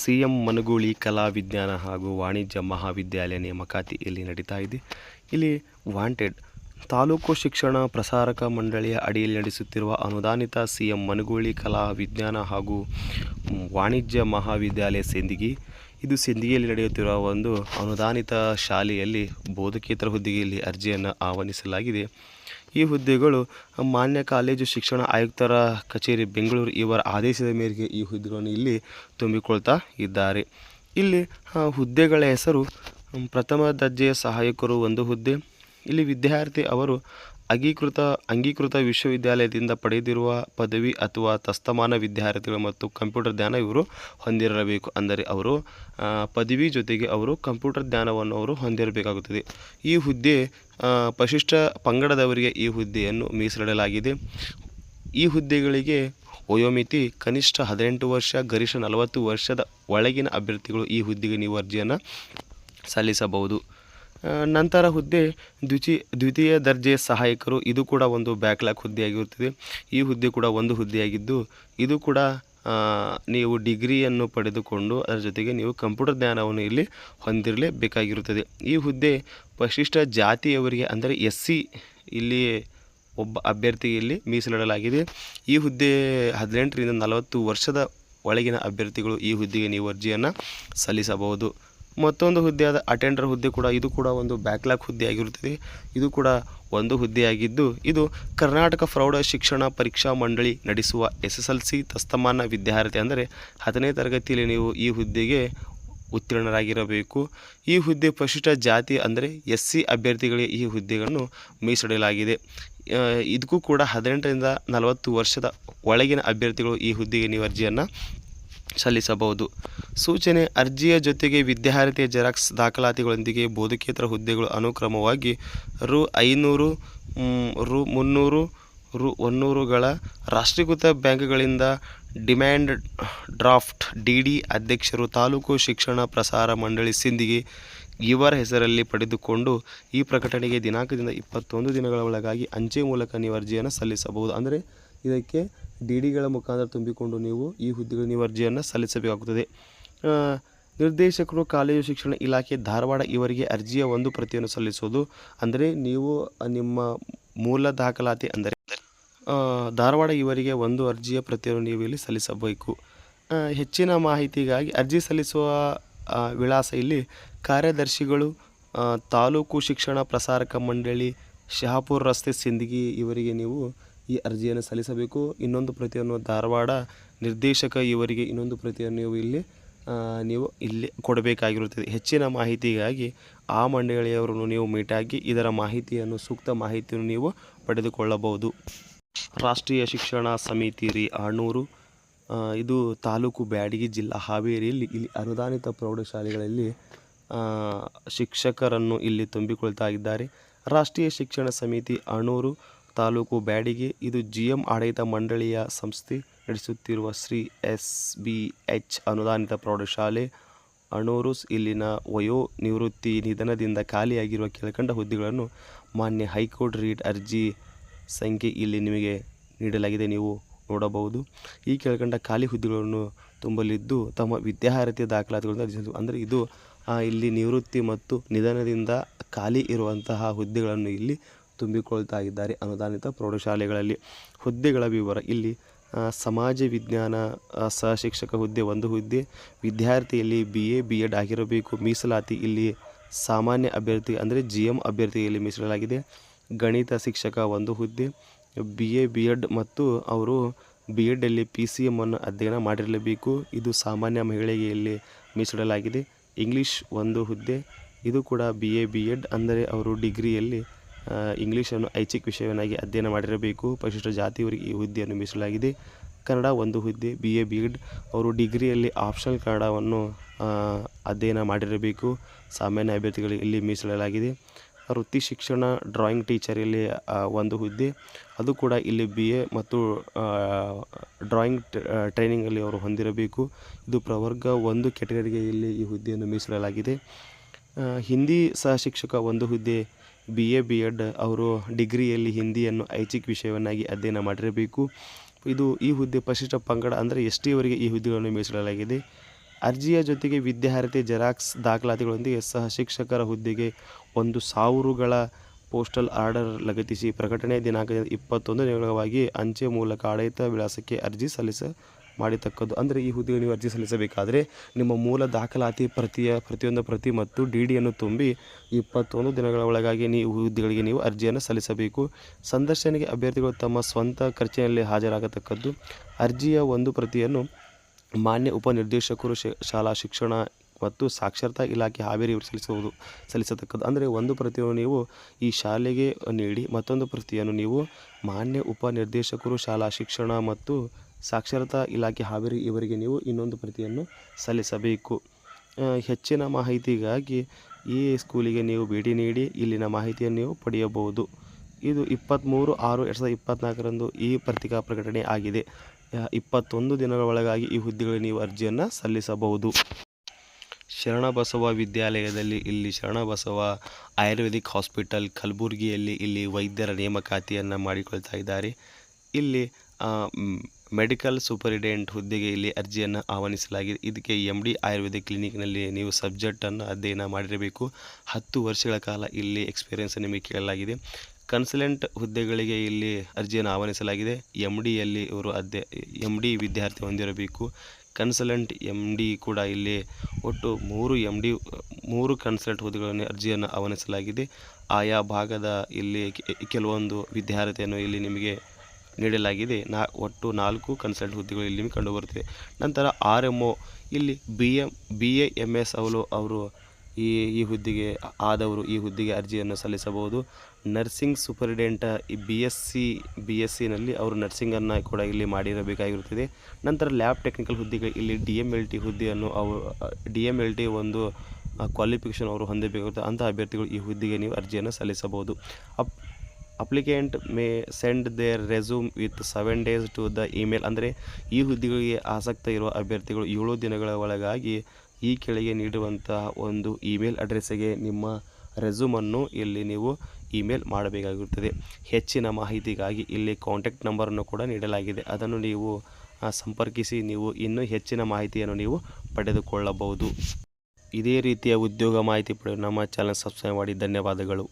C M Managuli ಕಲಾ ವಿಜ್ಞಾನ ಹಾಗೂ ವಾಣಿಜ್ಯ ಮಹಾವಿದ್ಯಾಲಯ ನೇಮಕಾತಿ ಇಲ್ಲಿ ನಡೀತಾ ಇದೆ. ಇಲ್ಲಿ ವಾಂಟೆಡ್ ತಾಲೂಕು ಶಿಕ್ಷಣ ಪ್ರಸಾರಕ ಮಂಡಳಿಯ ಅಡಿಯಲ್ಲಿ ನಡೆಸುತ್ತಿರುವ ಅನುದಾನಿತ ಸಿ ಎಂ ಮನಗೂಳಿ ಕಲಾ ವಿಜ್ಞಾನ ಹಾಗೂ ವಾಣಿಜ್ಯ ಮಹಾವಿದ್ಯಾಲಯ ಸಿಂದಗಿ ಇದು ಸಿಂದಗಿಯಲ್ಲಿ ನಡೆಯುತ್ತಿರುವ ಒಂದು ಅನುದಾನಿತ ಶಾಲೆಯಲ್ಲಿ ಬೋಧಕೇತರ ಹುದ್ದೆಗೆ ಇಲ್ಲಿ ಅರ್ಜಿಯನ್ನು ಆಹ್ವಾನಿಸಲಾಗಿದೆ. ಈ ಹುದ್ದೆಗಳು ಮಾನ್ಯ ಕಾಲೇಜು ಶಿಕ್ಷಣ ಆಯುಕ್ತರ ಕಚೇರಿ ಬೆಂಗಳೂರು ಇವರ ಆದೇಶದ ಮೇರೆಗೆ ಈ ಹುದ್ದೆಗಳನ್ನು ಇಲ್ಲಿ ತುಂಬಿಕೊಳ್ತಾ ಇದ್ದಾರೆ. ಇಲ್ಲಿ ಹುದ್ದೆಗಳ ಹೆಸರು ಪ್ರಥಮ ದರ್ಜೆಯ ಸಹಾಯಕರು ಒಂದು ಹುದ್ದೆ. ಇಲ್ಲಿ ವಿದ್ಯಾರ್ಥಿ ಅವರು ಅಂಗೀಕೃತ ಅಂಗೀಕೃತ ವಿಶ್ವವಿದ್ಯಾಲಯದಿಂದ ಪಡೆದಿರುವ ಪದವಿ ಅಥವಾ ತಸ್ತಮಾನ ವಿದ್ಯಾರ್ಥಿಗಳು ಮತ್ತು ಕಂಪ್ಯೂಟರ್ ಜ್ಞಾನ ಇವರು ಹೊಂದಿರಬೇಕು. ಅಂದರೆ ಅವರು ಪದವಿ ಜೊತೆಗೆ ಅವರು ಕಂಪ್ಯೂಟರ್ ಜ್ಞಾನವನ್ನು ಅವರು ಹೊಂದಿರಬೇಕಾಗುತ್ತದೆ. ಈ ಹುದ್ದೆ ಪಶಿಷ್ಟ ಪಂಗಡದವರಿಗೆ ಈ ಹುದ್ದೆಯನ್ನು ಮೀಸಲಿಡಲಾಗಿದೆ. ಈ ಹುದ್ದೆಗಳಿಗೆ ವಯೋಮಿತಿ, ಕನಿಷ್ಠ ಹದಿನೆಂಟು ವರ್ಷ, ಗರಿಷ್ಠ ನಲವತ್ತು ವರ್ಷದ ಒಳಗಿನ ಅಭ್ಯರ್ಥಿಗಳು ಈ ಹುದ್ದೆಗೆ ನೀವು ಅರ್ಜಿಯನ್ನು ಸಲ್ಲಿಸಬಹುದು. ನಂತರ ಹುದ್ದೆ ದ್ವಿತೀಯ ದ್ವಿತೀಯ ದರ್ಜೆಯ ಸಹಾಯಕರು. ಇದು ಕೂಡ ಒಂದು ಬ್ಯಾಕ್ಲಾಕ್ ಹುದ್ದೆಯಾಗಿರುತ್ತದೆ. ಈ ಹುದ್ದೆ ಕೂಡ ಒಂದು ಹುದ್ದೆಯಾಗಿದ್ದು, ಇದು ಕೂಡ ನೀವು ಡಿಗ್ರಿಯನ್ನು ಪಡೆದುಕೊಂಡು ಅದರ ಜೊತೆಗೆ ನೀವು ಕಂಪ್ಯೂಟರ್ ಜ್ಞಾನವನ್ನು ಇಲ್ಲಿ ಹೊಂದಿರಲೇಬೇಕಾಗಿರುತ್ತದೆ. ಈ ಹುದ್ದೆ ಪರಿಶಿಷ್ಟ ಜಾತಿಯವರಿಗೆ, ಅಂದರೆ ಎಸ್ ಸಿ ಇಲ್ಲಿ ಒಬ್ಬ ಅಭ್ಯರ್ಥಿಗೆ ಇಲ್ಲಿ ಮೀಸಲಿಡಲಾಗಿದೆ. ಈ ಹುದ್ದೆ ಹದಿನೆಂಟರಿಂದ ನಲವತ್ತು ವರ್ಷದ ಒಳಗಿನ ಅಭ್ಯರ್ಥಿಗಳು ಈ ಹುದ್ದೆಗೆ ನೀವು ಅರ್ಜಿಯನ್ನು ಸಲ್ಲಿಸಬಹುದು. ಮತ್ತೊಂದು ಹುದ್ದೆಯಾದ ಅಟೆಂಡರ್ ಹುದ್ದೆ ಕೂಡ, ಇದು ಕೂಡ ಒಂದು ಬ್ಯಾಕ್ಲಾಗ್ ಹುದ್ದೆ ಆಗಿರುತ್ತದೆ ಇದು ಕೂಡ ಒಂದು ಹುದ್ದೆಯಾಗಿದ್ದು, ಇದು ಕರ್ನಾಟಕ ಪ್ರೌಢ ಶಿಕ್ಷಣ ಪರೀಕ್ಷಾ ಮಂಡಳಿ ನಡೆಸುವ ಎಸ್ ಎಸ್ ಎಲ್ ಸಿ ತಸ್ತಮಾನ ವಿದ್ಯಾರ್ಥಿ ಅಂದರೆ ಹತ್ತನೇ ತರಗತಿಯಲ್ಲಿ ನೀವು ಈ ಹುದ್ದೆಗೆ ಉತ್ತೀರ್ಣರಾಗಿರಬೇಕು. ಈ ಹುದ್ದೆ ಪರಿಶಿಷ್ಟ ಜಾತಿ ಅಂದರೆ ಎಸ್ ಸಿ ಅಭ್ಯರ್ಥಿಗಳಿಗೆ ಈ ಹುದ್ದೆಗಳನ್ನು ಮೀಸಲಿಡಲಾಗಿದೆ. ಇದಕ್ಕೂ ಕೂಡ ಹದಿನೆಂಟರಿಂದ ನಲವತ್ತು ವರ್ಷದ ಒಳಗಿನ ಅಭ್ಯರ್ಥಿಗಳು ಈ ಹುದ್ದೆಗೆ ನೀವು ಅರ್ಜಿಯನ್ನು ಸಲ್ಲಿಸಬಹುದು. ಸೂಚನೆ, ಅರ್ಜಿಯ ಜೊತೆಗೆ ವಿದ್ಯಾರ್ಥಿಯ ಜೆರಾಕ್ಸ್ ದಾಖಲಾತಿಗಳೊಂದಿಗೆ ಬೋಧಕೇತರ ಹುದ್ದೆಗಳು ಅನುಕ್ರಮವಾಗಿ ರು ಐನೂರು ರು ಮುನ್ನೂರು, ರು ಒನ್ನೂರುಗಳ ರಾಷ್ಟ್ರೀಕೃತ ಬ್ಯಾಂಕ್ಗಳಿಂದ ಡಿಮ್ಯಾಂಡ್ ಡ್ರಾಫ್ಟ್ ಡಿ ಡಿ ಅಧ್ಯಕ್ಷರು ತಾಲೂಕು ಶಿಕ್ಷಣ ಪ್ರಸಾರ ಮಂಡಳಿ ಸಿಂದಿಗೆ ಇವರ ಹೆಸರಲ್ಲಿ ಪಡೆದುಕೊಂಡು ಈ ಪ್ರಕಟಣೆಗೆ ದಿನಾಂಕದಿಂದ ಇಪ್ಪತ್ತೊಂದು ದಿನಗಳ ಒಳಗಾಗಿ ಅಂಚೆ ಮೂಲಕ ನೀವು ಅರ್ಜಿಯನ್ನು ಸಲ್ಲಿಸಬಹುದು. ಅಂದರೆ ಇದಕ್ಕೆ ಡಿ ಡಿಗಳ ಮುಖಾಂತರ ತುಂಬಿಕೊಂಡು ನೀವು ಈ ಹುದ್ದೆಗೆ ನೀವು ಅರ್ಜಿಯನ್ನು ಸಲ್ಲಿಸಬೇಕಾಗುತ್ತದೆ ನಿರ್ದೇಶಕರು ಕಾಲೇಜು ಶಿಕ್ಷಣ ಇಲಾಖೆ ಧಾರವಾಡ ಇವರಿಗೆ ಅರ್ಜಿಯ ಒಂದು ಪ್ರತಿಯನ್ನು ಸಲ್ಲಿಸೋದು. ಅಂದರೆ ನೀವು ನಿಮ್ಮ ಮೂಲ ದಾಖಲಾತಿ ಅಂದರೆ ಧಾರವಾಡ ಇವರಿಗೆ ಒಂದು ಅರ್ಜಿಯ ಪ್ರತಿಯನ್ನು ನೀವು ಇಲ್ಲಿ ಸಲ್ಲಿಸಬೇಕು. ಹೆಚ್ಚಿನ ಮಾಹಿತಿಗಾಗಿ ಅರ್ಜಿ ಸಲ್ಲಿಸುವ ವಿಳಾಸ ಇಲ್ಲಿ ಕಾರ್ಯದರ್ಶಿಗಳು ತಾಲೂಕು ಶಿಕ್ಷಣ ಪ್ರಸಾರಕ ಮಂಡಳಿ, ಶಹಾಪುರ ರಸ್ತೆ ಸಿಂದಗಿ ಇವರಿಗೆ ನೀವು ಈ ಅರ್ಜಿಯನ್ನು ಸಲ್ಲಿಸಬೇಕು. ಇನ್ನೊಂದು ಪ್ರತಿಯನ್ನು ಧಾರವಾಡ ನಿರ್ದೇಶಕ ಇವರಿಗೆ ಇನ್ನೊಂದು ಪ್ರತಿಯನ್ನು ನೀವು ಇಲ್ಲಿ ನೀವು ಇಲ್ಲಿ ಕೊಡಬೇಕಾಗಿರುತ್ತದೆ. ಹೆಚ್ಚಿನ ಮಾಹಿತಿಗಾಗಿ ಆ ಮಂಡಳಿಯವರನ್ನು ನೀವು ಮೀಟಾಗಿ ಇದರ ಮಾಹಿತಿಯನ್ನು, ಸೂಕ್ತ ಮಾಹಿತಿಯನ್ನು ನೀವು ಪಡೆದುಕೊಳ್ಳಬಹುದು. ರಾಷ್ಟ್ರೀಯ ಶಿಕ್ಷಣ ಸಮಿತಿ ರೀ ಆಣೂರು ಇದು ತಾಲೂಕು ಬ್ಯಾಡಗಿ ಜಿಲ್ಲಾ ಹಾವೇರಿಯಲ್ಲಿ ಇಲ್ಲಿ ಅನುದಾನಿತ ಪ್ರೌಢಶಾಲೆಗಳಲ್ಲಿ ಶಿಕ್ಷಕರನ್ನು ಇಲ್ಲಿ ತುಂಬಿಕೊಳ್ತಾ ಇದ್ದಾರೆ. ರಾಷ್ಟ್ರೀಯ ಶಿಕ್ಷಣ ಸಮಿತಿ ಅಣೂರು ತಾಲೂಕು ಬ್ಯಾಡಿಗೆ. ಇದು ಜಿ ಎಂ ಆಡಳಿತ ಮಂಡಳಿಯ ಸಂಸ್ಥೆ. ನಡೆಸುತ್ತಿರುವ ಶ್ರೀ ಎಸ್ ಬಿ ಎಚ್ ಅನುದಾನಿತ ಪ್ರೌಢಶಾಲೆ ಅಣೂರು. ಇಲ್ಲಿನ ವಯೋ ನಿವೃತ್ತಿ ನಿಧನದಿಂದ ಖಾಲಿಯಾಗಿರುವ ಕೆಳಕಂಡ ಹುದ್ದೆಗಳನ್ನು ಮಾನ್ಯ ಹೈಕೋರ್ಟ್ ರೀಡ್ ಅರ್ಜಿ ಸಂಖ್ಯೆ ಇಲ್ಲಿ ನಿಮಗೆ ನೀಡಲಾಗಿದೆ. ನೀವು ನೋಡಬಹುದು. ಈ ಕೆಳಕಂಡ ಖಾಲಿ ಹುದ್ದೆಗಳನ್ನು ತುಂಬಲಿದ್ದು ತಮ್ಮ ವಿದ್ಯಾರ್ಹತೆ ದಾಖಲಾತಿಗಳನ್ನು ಅರ್ಜಿಸಿದ್ದು ಅಂದರೆ ಇದು ಇಲ್ಲಿ ನಿವೃತ್ತಿ ಮತ್ತು ನಿಧನದಿಂದ ಖಾಲಿ ಇರುವಂತಹ ಹುದ್ದೆಗಳನ್ನು ಇಲ್ಲಿ ತುಂಬಿಕೊಳ್ತಾ ಇದ್ದಾರೆ ಅನುದಾನಿತ ಪ್ರೌಢಶಾಲೆಗಳಲ್ಲಿ. ಹುದ್ದೆಗಳ ವಿವರ. ಇಲ್ಲಿ ಸಮಾಜ ವಿಜ್ಞಾನ ಸಹ ಶಿಕ್ಷಕ ಹುದ್ದೆ ಒಂದು ಹುದ್ದೆ. ವಿದ್ಯಾರ್ಥಿಯಲ್ಲಿ ಬಿ ಎ ಬಿ ಎಡ್ ಆಗಿರಬೇಕು. ಮೀಸಲಾತಿ ಇಲ್ಲಿ ಸಾಮಾನ್ಯ ಅಭ್ಯರ್ಥಿ, ಅಂದರೆ ಜಿ ಎಂ ಅಭ್ಯರ್ಥಿಯಲ್ಲಿ ಮೀಸಲಾಗಿದೆ. ಗಣಿತ ಶಿಕ್ಷಕ ಒಂದು ಹುದ್ದೆ. ಬಿ ಎ ಬಿ ಎಡ್ ಮತ್ತು ಅವರು ಬಿ ಎಡ್ಡಲ್ಲಿ ಪಿ ಸಿ ಎಮ್ಮನ್ನು ಅಧ್ಯಯನ ಮಾಡಿರಲೇಬೇಕು. ಇದು ಸಾಮಾನ್ಯ ಮಹಿಳೆಗೆ ಇಲ್ಲಿ ಮೀಸಲಿಡಲಾಗಿದೆ ಇಂಗ್ಲೀಷ್ ಒಂದು ಹುದ್ದೆ. ಇದು ಕೂಡ ಬಿ ಎ ಬಿ ಎಡ್ ಅಂದರೆ ಅವರು ಡಿಗ್ರಿಯಲ್ಲಿ ಇಂಗ್ಲೀಷನ್ನು ಐಚ್ಛಿಕ ವಿಷಯವನ್ನಾಗಿ ಅಧ್ಯಯನ ಮಾಡಿರಬೇಕು. ಪರಿಶಿಷ್ಟ ಜಾತಿಯವರಿಗೆ ಈ ಹುದ್ದೆಯನ್ನು ಮೀಸಲಾಗಿದೆ. ಕನ್ನಡ ಒಂದು ಹುದ್ದೆ ಬಿ ಎ ಬಿ ಎಡ್ ಅವರು ಡಿಗ್ರಿಯಲ್ಲಿ ಆಪ್ಷನಲ್ ಕನ್ನಡವನ್ನು ಅಧ್ಯಯನ ಮಾಡಿರಬೇಕು. ಸಾಮಾನ್ಯ ಅಭ್ಯರ್ಥಿಗಳಿಗೆ ಇಲ್ಲಿ ಮೀಸಲಿಡಲಾಗಿದೆ ವೃತ್ತಿ ಶಿಕ್ಷಣ ಡ್ರಾಯಿಂಗ್ ಟೀಚರ್ ಇಲ್ಲಿ ಒಂದು ಹುದ್ದೆ. ಅದು ಕೂಡ ಇಲ್ಲಿ ಬಿ ಎ ಮತ್ತು ಡ್ರಾಯಿಂಗ್ ಟ್ರೈನಿಂಗಲ್ಲಿ ಅವರು ಹೊಂದಿರಬೇಕು. ಇದು ಪ್ರವರ್ಗ ಒಂದು ಕೆಟಗರಿಗೆ ಇಲ್ಲಿ ಈ ಹುದ್ದೆಯನ್ನು ಮೀಸಲಿಡಲಾಗಿದೆ ಹಿಂದಿ ಸಹ ಶಿಕ್ಷಕ ಒಂದು ಹುದ್ದೆ ಬಿ ಎ ಬಿ ಎಡ್ ಅವರು ಡಿಗ್ರಿಯಲ್ಲಿ ಹಿಂದಿಯನ್ನು ಐಚ್ಛಿಕ ವಿಷಯವನ್ನಾಗಿ ಅಧ್ಯಯನ ಮಾಡಿರಬೇಕು. ಇದು ಈ ಹುದ್ದೆ ಪರಿಶಿಷ್ಟ ಪಂಗಡ ಅಂದರೆ ಎಸ್ ಟಿಯವರಿಗೆ ಈ ಹುದ್ದೆಗಳನ್ನು ಮೀಸಲಾಗಿದೆ. ಅರ್ಜಿಯ ಜೊತೆಗೆ ವಿದ್ಯಾರ್ಹತೆ ಜೆರಾಕ್ಸ್ ದಾಖಲಾತಿಗಳೊಂದಿಗೆ ಸಹ ಶಿಕ್ಷಕರ ಹುದ್ದೆಗೆ ಒಂದು ಸಾವಿರಗಳ ಪೋಸ್ಟಲ್ ಆರ್ಡರ್ ಲಗತ್ತಿಸಿ ಪ್ರಕಟಣೆ ದಿನಾಂಕದ ಇಪ್ಪತ್ತೊಂದು ನಿಗಳವಾಗಿ ಅಂಚೆ ಮೂಲಕ ಆಡಳಿತ ವಿಳಾಸಕ್ಕೆ ಅರ್ಜಿ ಸಲ್ಲಿಸ ಮಾಡಿತಕ್ಕದ್ದು. ಅಂದರೆ ಈ ಹುದ್ದೆಗೆ ನೀವು ಅರ್ಜಿ ಸಲ್ಲಿಸಬೇಕಾದರೆ ನಿಮ್ಮ ಮೂಲ ದಾಖಲಾತಿ ಪ್ರತಿಯ, ಪ್ರತಿಯೊಂದು ಪ್ರತಿ ಮತ್ತು ಡಿ ಡಿಯನ್ನು ತುಂಬಿ ಇಪ್ಪತ್ತೊಂದು ದಿನಗಳ ಒಳಗಾಗಿ ನೀವು ಹುದ್ದೆಗಳಿಗೆ ನೀವು ಅರ್ಜಿಯನ್ನು ಸಲ್ಲಿಸಬೇಕು. ಸಂದರ್ಶನಕ್ಕೆ ಅಭ್ಯರ್ಥಿಗಳು ತಮ್ಮ ಸ್ವಂತ ಖರ್ಚಿನಲ್ಲಿ ಹಾಜರಾಗತಕ್ಕದ್ದು. ಅರ್ಜಿಯ ಒಂದು ಪ್ರತಿಯನ್ನು ಮಾನ್ಯ ಉಪನಿರ್ದೇಶಕರು ಶಾಲಾ ಶಿಕ್ಷಣ ಮತ್ತು ಸಾಕ್ಷರತಾ ಇಲಾಖೆ ಹಾವೇರಿ ಇವರು ಸಲ್ಲಿಸುವುದು ಸಲ್ಲಿಸತಕ್ಕದ್ದು. ಅಂದರೆ ಒಂದು ಪ್ರತಿಯನ್ನು ನೀವು ಈ ಶಾಲೆಗೆ ನೀಡಿ ಮತ್ತೊಂದು ಪ್ರತಿಯನ್ನು ನೀವು ಮಾನ್ಯ ಉಪನಿರ್ದೇಶಕರು ಶಾಲಾ ಶಿಕ್ಷಣ ಮತ್ತು ಸಾಕ್ಷರತಾ ಇಲಾಖೆ ಹಾವೇರಿ ಇವರಿಗೆ ನೀವು ಇನ್ನೊಂದು ಪ್ರತಿಯನ್ನು ಸಲ್ಲಿಸಬೇಕು. ಹೆಚ್ಚಿನ ಮಾಹಿತಿಗಾಗಿ ಈ ಸ್ಕೂಲಿಗೆ ನೀವು ಭೇಟಿ ನೀಡಿ ಇಲ್ಲಿನ ಮಾಹಿತಿಯನ್ನು ನೀವು ಪಡೆಯಬಹುದು. ಇದು ಇಪ್ಪತ್ತ್ಮೂರು ಆರು ಎರಡು ಸಾವಿರದ ಇಪ್ಪತ್ತ್ನಾಲ್ಕರಂದು ಈ ಪತ್ರಿಕಾ ಪ್ರಕಟಣೆ ಆಗಿದೆ. ಇಪ್ಪತ್ತೊಂದು ದಿನಗಳ ಒಳಗಾಗಿ ಈ ಹುದ್ದೆಗಳಿಗೆ ನೀವು ಅರ್ಜಿಯನ್ನು ಸಲ್ಲಿಸಬಹುದು. ಶರಣಬಸವ ವಿದ್ಯಾಲಯದಲ್ಲಿ ಇಲ್ಲಿ ಶರಣಬಸವ ಆಯುರ್ವೇದಿಕ್ ಹಾಸ್ಪಿಟಲ್ ಕಲಬುರಗಿಯಲ್ಲಿ ಇಲ್ಲಿ ವೈದ್ಯರ ನೇಮಕಾತಿಯನ್ನು ಮಾಡಿಕೊಳ್ತಾ ಇದ್ದಾರೆ. ಇಲ್ಲಿ ಮೆಡಿಕಲ್ ಸೂಪರಿಡೆಂಟ್ ಹುದ್ದೆಗೆ ಇಲ್ಲಿ ಅರ್ಜಿಯನ್ನು ಆಹ್ವಾನಿಸಲಾಗಿದೆ. ಇದಕ್ಕೆ ಎಂ ಡಿ ಆಯುರ್ವೇದಿಕ್ ಕ್ಲಿನಿಕ್ನಲ್ಲಿ ನೀವು ಸಬ್ಜೆಕ್ಟನ್ನು ಅಧ್ಯಯನ ಮಾಡಿರಬೇಕು. ಹತ್ತು ವರ್ಷಗಳ ಕಾಲ ಇಲ್ಲಿ ಎಕ್ಸ್ಪೀರಿಯೆನ್ಸ್ ನಿಮಗೆ ಕೇಳಲಾಗಿದೆ. ಕನ್ಸಲೆಂಟ್ ಹುದ್ದೆಗಳಿಗೆ ಇಲ್ಲಿ ಅರ್ಜಿಯನ್ನು ಆಹ್ವಾನಿಸಲಾಗಿದೆ. ಎಂ ಡಿಯಲ್ಲಿ ಇವರು ಅಧ್ಯ ಎಂ ಡಿ ವಿದ್ಯಾರ್ಥಿ ಹೊಂದಿರಬೇಕು. ಕನ್ಸಲೆಂಟ್ ಎಂ ಡಿ ಕೂಡ ಇಲ್ಲಿ ಒಟ್ಟು ಮೂರು ಎಂ ಡಿ ಮೂರು ಕನ್ಸಲ್ಟ್ ಹುದ್ದೆಗಳನ್ನು ಅರ್ಜಿಯನ್ನು ಆಹ್ವಾನಿಸಲಾಗಿದೆ. ಆಯಾ ಭಾಗದ ಇಲ್ಲಿ ಕೆಲವೊಂದು ವಿದ್ಯಾರ್ಥಿಯನ್ನು ಇಲ್ಲಿ ನಿಮಗೆ ನೀಡಲಾಗಿದೆ. ನಾ, ಒಟ್ಟು ನಾಲ್ಕು ಕನ್ಸಲ್ಟ್ ಹುದ್ದೆಗಳು ಇಲ್ಲಿ ಕಂಡುಬರುತ್ತಿದೆ ನಂತರ ಆರ್ ಎಂ ಒ ಇಲ್ಲಿ B M B A M S ಅವರು ಅವರು ಈ ಈ ಹುದ್ದೆಗೆ, ಆದವರು ಈ ಹುದ್ದೆಗೆ ಅರ್ಜಿಯನ್ನು ಸಲ್ಲಿಸಬಹುದು. ನರ್ಸಿಂಗ್ ಸೂಪರಿಡೆಂಟ್ ಈ B S C B S ಸಿನಲ್ಲಿ ಅವರು ನರ್ಸಿಂಗನ್ನು ಕೂಡ ಇಲ್ಲಿ ಮಾಡಿರಬೇಕಾಗಿರುತ್ತದೆ. ನಂತರ ಲ್ಯಾಬ್ ಟೆಕ್ನಿಕಲ್ ಹುದ್ದೆಗೆ ಇಲ್ಲಿ ಡಿ ಎಂ ಎಲ್ ಟಿ ಹುದ್ದೆಯನ್ನು ಅವರು ಡಿ ಎಂ ಎಲ್ ಟಿ ಒಂದು ಕ್ವಾಲಿಫಿಕೇಷನ್ ಅವರು ಹೊಂದಬೇಕಾಗುತ್ತೆ ಅಂತಹ ಅಭ್ಯರ್ಥಿಗಳು ಈ ಹುದ್ದೆಗೆ ನೀವು ಅರ್ಜಿಯನ್ನು ಸಲ್ಲಿಸಬಹುದು. App applicant may send their resume with seven days to the email ಅಂದರೆ ಈ ಹುದ್ದೆಗಳಿಗೆ ಆಸಕ್ತ ಇರುವ ಅಭ್ಯರ್ಥಿಗಳು ಏಳು ದಿನಗಳ ಒಳಗಾಗಿ ಈ ಕೆಳಗೆ ನೀಡುವಂತಹ ಒಂದು ಇಮೇಲ್ ಅಡ್ರೆಸ್ಸಿಗೆ ನಿಮ್ಮ ರೆಸ್ಯೂಮನ್ನು ಇಲ್ಲಿ ನೀವು ಇಮೇಲ್ ಮಾಡಬೇಕಾಗಿರುತ್ತದೆ. ಹೆಚ್ಚಿನ ಮಾಹಿತಿಗಾಗಿ ಇಲ್ಲಿ ಕಾಂಟ್ಯಾಕ್ಟ್ ನಂಬರನ್ನು ಕೂಡ ನೀಡಲಾಗಿದೆ. ಅದನ್ನು ನೀವು ಸಂಪರ್ಕಿಸಿ ನೀವು ಇನ್ನೂ ಹೆಚ್ಚಿನ ಮಾಹಿತಿಯನ್ನು ನೀವು ಪಡೆದುಕೊಳ್ಳಬಹುದು. ಇದೇ ರೀತಿಯ ಉದ್ಯೋಗ ಮಾಹಿತಿ ಪಡೆಯಲು ನಮ್ಮ ಚಾನಲ್ ಸಬ್ಸ್ಕ್ರೈಬ್ ಮಾಡಿ. ಧನ್ಯವಾದಗಳು.